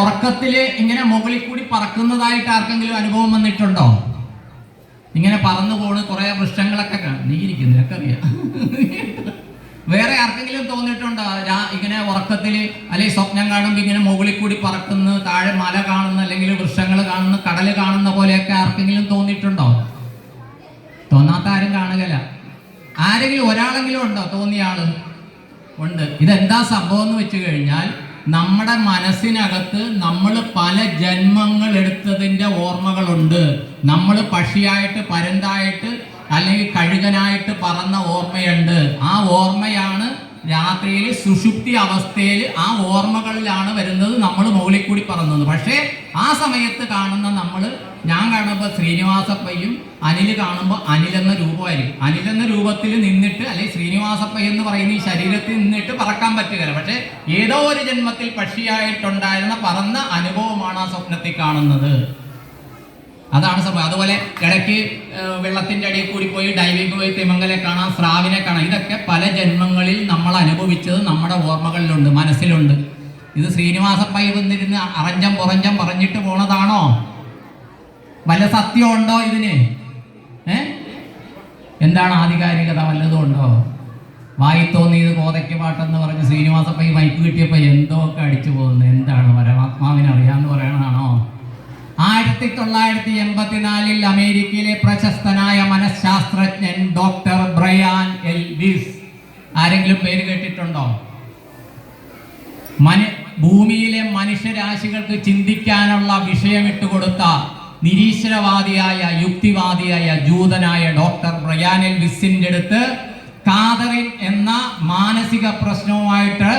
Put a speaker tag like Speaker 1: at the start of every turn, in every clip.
Speaker 1: ഉറക്കത്തിൽ ഇങ്ങനെ മുകളിൽ കൂടി പറക്കുന്നതായിട്ട് ആർക്കെങ്കിലും അനുഭവം വന്നിട്ടുണ്ടോ? ഇങ്ങനെ പറന്നു പോണ് കുറെ വൃക്ഷങ്ങളൊക്കെ നീ ഇരിക്കുന്നു നിനക്ക് അറിയാം വേറെ ആർക്കെങ്കിലും തോന്നിയിട്ടുണ്ടോ? ഇങ്ങനെ ഉറക്കത്തിൽ അല്ലെങ്കിൽ സ്വപ്നം കാണുമ്പോൾ ഇങ്ങനെ മുകളിൽ കൂടി പറക്കുന്നു താഴെ മല കാണുന്നു അല്ലെങ്കിൽ വൃക്ഷങ്ങൾ കാണുന്നു കടൽ കാണുന്ന പോലെയൊക്കെ ആർക്കെങ്കിലും തോന്നിയിട്ടുണ്ടോ? തോന്നാത്ത ആരും കാണുകയില്ല. ആരെങ്കിലും ഒരാളെങ്കിലും ഉണ്ടോ? തോന്നിയ ആൾ ഉണ്ട്. ഇതെന്താ സംഭവം എന്ന് വെച്ച് കഴിഞ്ഞാൽ നമ്മുടെ മനസ്സിനകത്ത് നമ്മൾ പല ജന്മങ്ങൾ എടുത്തതിന്റെ ഓർമ്മകളുണ്ട്. നമ്മൾ പക്ഷിയായിട്ട് പരന്തായിട്ട് അല്ലെങ്കിൽ കഴുകനായിട്ട് പറന്ന ഓർമ്മയുണ്ട്. ആ ഓർമ്മയാണ് രാത്രിയിൽ സുഷുപ്തി അവസ്ഥയിൽ ആ ഓർമ്മകളിലാണ് വരുന്നത് നമ്മൾ മുകളിൽ കൂടി പറഞ്ഞത് പക്ഷേ ആ സമയത്ത് കാണുന്ന നമ്മൾ ഞാൻ കാണുമ്പോൾ ശ്രീനിവാസപ്പയ്യും അനിൽ കാണുമ്പോൾ അനിലെന്ന രൂപമായിരിക്കും. അനിൽ എന്ന രൂപത്തിൽ നിന്നിട്ട് അല്ലെങ്കിൽ ശ്രീനിവാസപ്പയ്യ എന്ന് പറയുന്ന ഈ ശരീരത്തിൽ നിന്നിട്ട് പറക്കാൻ പറ്റുകയില്ല. പക്ഷേ ഏതോ ഒരു ജന്മത്തിൽ പക്ഷിയായിട്ടുണ്ടായിരുന്ന പറന്ന അനുഭവമാണ് ആ സ്വപ്നത്തിൽ കാണുന്നത്. അതാണ് സംഭവം. അതുപോലെ ഇടയ്ക്ക് വെള്ളത്തിന്റെ അടിയിൽ കൂടി പോയി ഡൈവിംഗ് പോയി തിമങ്കലെ കാണാം സ്രാവിനെ കാണാം. ഇതൊക്കെ പല ജന്മങ്ങളിൽ നമ്മൾ അനുഭവിച്ചത് നമ്മുടെ ഓർമ്മകളിലുണ്ട് മനസ്സിലുണ്ട്. ഇത് ശ്രീനിവാസപ്പൈ വന്നിരുന്ന് അറഞ്ചം പുറഞ്ചം പറഞ്ഞിട്ട് പോണതാണോ? വല്ല സത്യമുണ്ടോ ഇതിന്? ഏ? എന്താണ് ആധികാരികത? വല്ലതും ഉണ്ടോ? വായി തോന്നിയത് കോതയ്ക്ക് പാട്ടെന്ന് പറഞ്ഞ് ശ്രീനിവാസ പൈ മൈക്ക് കിട്ടിയപ്പോൾ എന്തോ ഒക്കെ അടിച്ചു പോകുന്നത് എന്താണ് പരമാത്മാവിനെ അറിയാമെന്ന് പറയണതാണോ? ആയിരത്തി തൊള്ളായിരത്തി എൺപത്തിനാലിൽ അമേരിക്കയിലെ പ്രശസ്തനായ മനഃശാസ്ത്രജ്ഞൻ ഡോക്ടർ ബ്രയാൻ എൽ വിസ് ആരെങ്കിലും പേര് കേട്ടിട്ടുണ്ടോ? മനു ഭൂമിയിലെ മനുഷ്യരാശികൾക്ക് ചിന്തിക്കാനുള്ള വിഷയമിട്ട് കൊടുത്ത നിരീശ്വരവാദിയായ യുക്തിവാദിയായ ജൂതനായ ഡോക്ടർ ബ്രയാനിൽ വിസിന്റെ അടുത്ത് കാതറിൻ എന്ന മാനസിക പ്രശ്നവുമായിട്ട്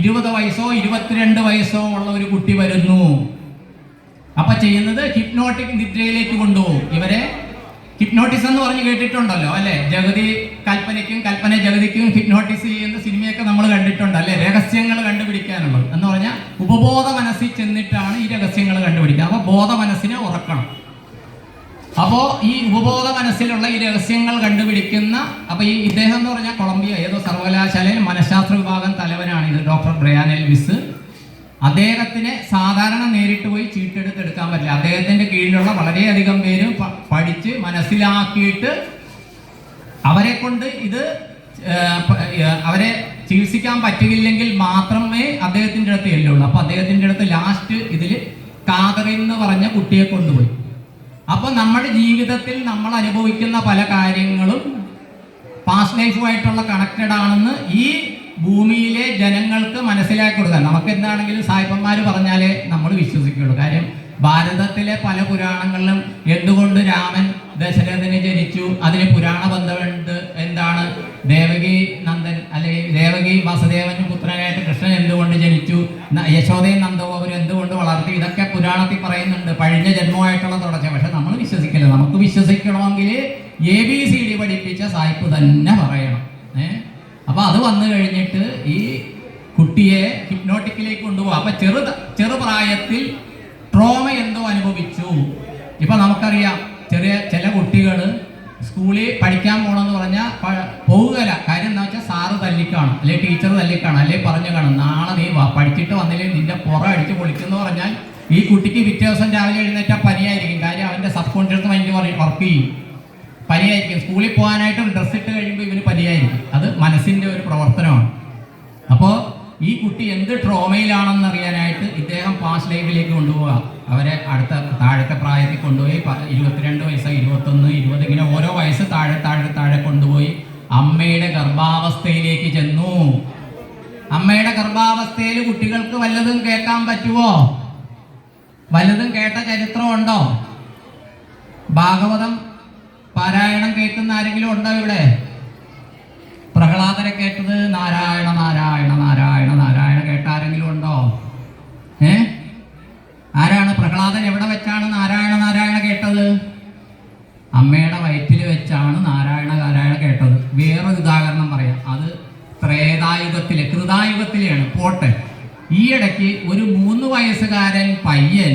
Speaker 1: ഇരുപത് വയസ്സോ ഇരുപത്തിരണ്ട് വയസ്സോ ഉള്ള ഒരു കുട്ടി വരുന്നു. അപ്പൊ ചെയ്യുന്നത് ഹിപ്നോട്ടിക് നിദ്രയിലേക്ക് കൊണ്ടുപോകും. ഇവരെ ഹിപ്നോട്ടിസ് എന്ന് പറഞ്ഞ് കേട്ടിട്ടുണ്ടല്ലോ അല്ലെ? ജഗതി കൽപ്പനയ്ക്കും കൽപ്പന ജഗതിക്കും ഹിപ്നോട്ടിസ് ചെയ്യുന്ന സിനിമയൊക്കെ നമ്മൾ കണ്ടിട്ടുണ്ട് അല്ലെ? രഹസ്യങ്ങൾ കണ്ടുപിടിക്കാനുള്ളത്. എന്ന് പറഞ്ഞാൽ ഉപബോധ മനസ്സിൽ ചെന്നിട്ടാണ് ഈ രഹസ്യങ്ങൾ കണ്ടുപിടിക്കുക. അപ്പോൾ ബോധ മനസ്സിനെ ഉറക്കണം. അപ്പോൾ ഈ ഉപബോധ മനസ്സിലുള്ള ഈ രഹസ്യങ്ങൾ കണ്ടുപിടിക്കുന്ന അപ്പോൾ ഈ ഇദ്ദേഹം എന്ന് പറഞ്ഞാൽ കൊളംബിയ ഏതോ സർവകലാശാലയിൽ മനഃശാസ്ത്ര വിഭാഗം തലവനാണ് ഇത് ഡോക്ടർ ബ്രയാൻ എൽവിസ്. അദ്ദേഹത്തിന് സാധാരണ നേരിട്ട് പോയി ചീട്ടെടുത്ത് എടുക്കാൻ പറ്റില്ല. അദ്ദേഹത്തിന്റെ കീഴിലുള്ള വളരെയധികം പേര് പഠിച്ച് മനസ്സിലാക്കിയിട്ട് അവരെ കൊണ്ട് ഇത് അവരെ ചികിത്സിക്കാൻ പറ്റുകയില്ലെങ്കിൽ മാത്രമേ അദ്ദേഹത്തിന്റെ അടുത്ത് എല്ലുള്ളൂ അപ്പൊ അദ്ദേഹത്തിന്റെ അടുത്ത് ലാസ്റ്റ് ഇതിൽ കാതറിൻ എന്ന് പറഞ്ഞ കുട്ടിയെ കൊണ്ടുപോയി. അപ്പൊ നമ്മുടെ ജീവിതത്തിൽ നമ്മൾ അനുഭവിക്കുന്ന പല കാര്യങ്ങളും പാസ്റ്റ് ലൈഫുമായിട്ടുള്ള കണക്റ്റഡ് ആണെന്ന് ഈ ഭൂമിയിലെ ജനങ്ങൾക്ക് മനസ്സിലാക്കി കൊടുക്കാൻ. നമുക്ക് എന്താണെങ്കിലും സായിപ്പന്മാർ പറഞ്ഞാലേ നമ്മൾ വിശ്വസിക്കുകയുള്ളൂ. കാര്യം ഭാരതത്തിലെ പല പുരാണങ്ങളിലും എന്തുകൊണ്ട് രാമൻ ദശരഥനെ ജനിച്ചു. അതിന് പുരാണ ബന്ധമുണ്ട്. എന്താണ്? ദേവകി നന്ദൻ അല്ലെങ്കിൽ ദേവകി വാസുദേവന് പുത്രനായിട്ട് കൃഷ്ണൻ എന്തുകൊണ്ട് ജനിച്ചു? യശോദയും നന്ദഗോപുരം എന്തുകൊണ്ട് വളർത്തി? ഇതൊക്കെ പുരാണത്തിൽ പറയുന്നുണ്ട്. പഴഞ്ഞ ജന്മമായിട്ടുള്ള തുടർച്ച. പക്ഷെ നമ്മൾ വിശ്വസിക്കില്ല? നമുക്ക് വിശ്വസിക്കണമെങ്കിൽ എ ബി സി ഡി പഠിപ്പിച്ച സായിപ്പ് തന്നെ പറയണം. ഏഹ് അപ്പൊ അത് വന്നു കഴിഞ്ഞിട്ട് ഈ കുട്ടിയെ ഹിപ്നോട്ടിക്കിലേക്ക് കൊണ്ടുപോകും. അപ്പൊ ചെറു ചെറുപ്രായത്തിൽ ട്രോമ എന്തോ അനുഭവിച്ചു. ഇപ്പൊ നമുക്കറിയാം. ചെറിയ ചില കുട്ടികൾ സ്കൂളിൽ പഠിക്കാൻ പോകണമെന്ന് പറഞ്ഞാൽ പോവുകയില്ല. കാര്യം എന്താ വെച്ചാൽ സാറ് തല്ലിക്കാണും അല്ലെ ടീച്ചർ തല്ലിക്കാണും അല്ലെ പറഞ്ഞു കാണും നാളെ നീ പഠിച്ചിട്ട് വന്നില്ലെങ്കിൽ നിന്റെ പുറ അടിച്ച് പൊളിക്കുന്ന പറഞ്ഞാൽ ഈ കുട്ടിക്ക് പിറ്റേ ദിവസം രാവിലെ എഴുന്നേറ്റാൽ പനിയായിരിക്കും. കാര്യം അവന്റെ സബ് കോൺഷ്യസ് മൈൻഡ് വർക്ക് ചെയ്യും. പനിയായിരിക്കും. സ്കൂളിൽ പോകാനായിട്ട് ഡ്രസ്സ് ഇട്ട് കഴിയുമ്പോൾ ഇവന് പനിയായിരിക്കും. അത് മനസ്സിന്റെ ഒരു പ്രവർത്തനമാണ്. അപ്പോൾ ഈ കുട്ടി എന്ത് ട്രോമയിലാണെന്ന് അറിയാനായിട്ട് ഇദ്ദേഹം പാസ്റ്റ് ലൈഫിലേക്ക് കൊണ്ടുപോവുക അവരെ അടുത്ത താഴത്തെ പ്രായത്തിൽ കൊണ്ടുപോയി ഇരുപത്തിരണ്ട് വയസ്സ് ഇരുപത്തൊന്ന് ഇരുപത് ഇങ്ങനെ ഓരോ വയസ്സ് താഴെ താഴെ താഴെ കൊണ്ടുപോയി അമ്മയുടെ ഗർഭാവസ്ഥയിലേക്ക് ചെന്നു. അമ്മയുടെ ഗർഭാവസ്ഥയിൽ കുട്ടികൾക്ക് വല്ലതും കേൾക്കാൻ പറ്റുമോ വല്ലതും കേട്ട ചരിത്രമുണ്ടോ ഭാഗവതം പാരായണം കേൾക്കുന്ന ആരെങ്കിലും ഉണ്ടോ ഇവിടെ? പ്രഹ്ലാദനെ കേട്ടത് നാരായണ നാരായണ കേട്ട ആരെങ്കിലും ഉണ്ടോ ഏ പ്രഹ്ലാദൻ എവിടെ വെച്ചാണ് നാരായണ നാരായണ കേട്ടത്? അമ്മയുടെ വയറ്റിൽ വെച്ചാണ് നാരായണ നാരായണ കേട്ടത്. വേറെ ഉദാഹരണം പറയാം. അത് ത്രേതായുഗത്തിലെ കൃതായുഗത്തിലെയാണ്. പോട്ടെ. ഈയിടയ്ക്ക് ഒരു മൂന്ന് വയസ്സുകാരൻ പയ്യൻ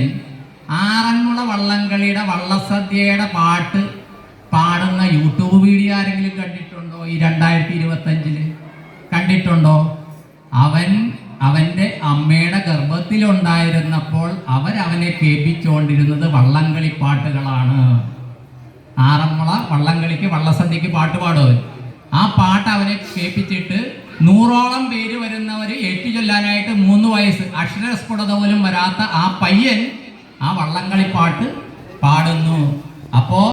Speaker 1: ആറന്മുള വള്ളംകളിയുടെ വള്ളസദ്യയുടെ പാട്ട് പാടുന്ന യൂട്യൂബ് വീഡിയോ ആരെങ്കിലും കണ്ടിട്ടുണ്ടോ? ഈ രണ്ടായിരത്തി ഇരുപത്തഞ്ചിൽ കണ്ടിട്ടുണ്ടോ? അവൻ അവന്റെ അമ്മയുടെ ഗർഭത്തിലുണ്ടായിരുന്നപ്പോൾ അവരവനെ കേൾപ്പിച്ചുകൊണ്ടിരുന്നത് വള്ളംകളി പാട്ടുകളാണ് ആറന്മുള വള്ളംകളിക്ക് വള്ളസദ്യക്ക് പാട്ട് പാടും ആ പാട്ട് അവനെ കേൾപ്പിച്ചിട്ട് നൂറോളം പേര് വരുന്നവർ ഏറ്റുചൊല്ലാനായിട്ട് മൂന്ന് വയസ്സ്. അക്ഷരസ്ഫുടത പോലും വരാത്ത ആ പയ്യൻ ആ വള്ളംകളി പാട്ട് പാടുന്നു. അപ്പോ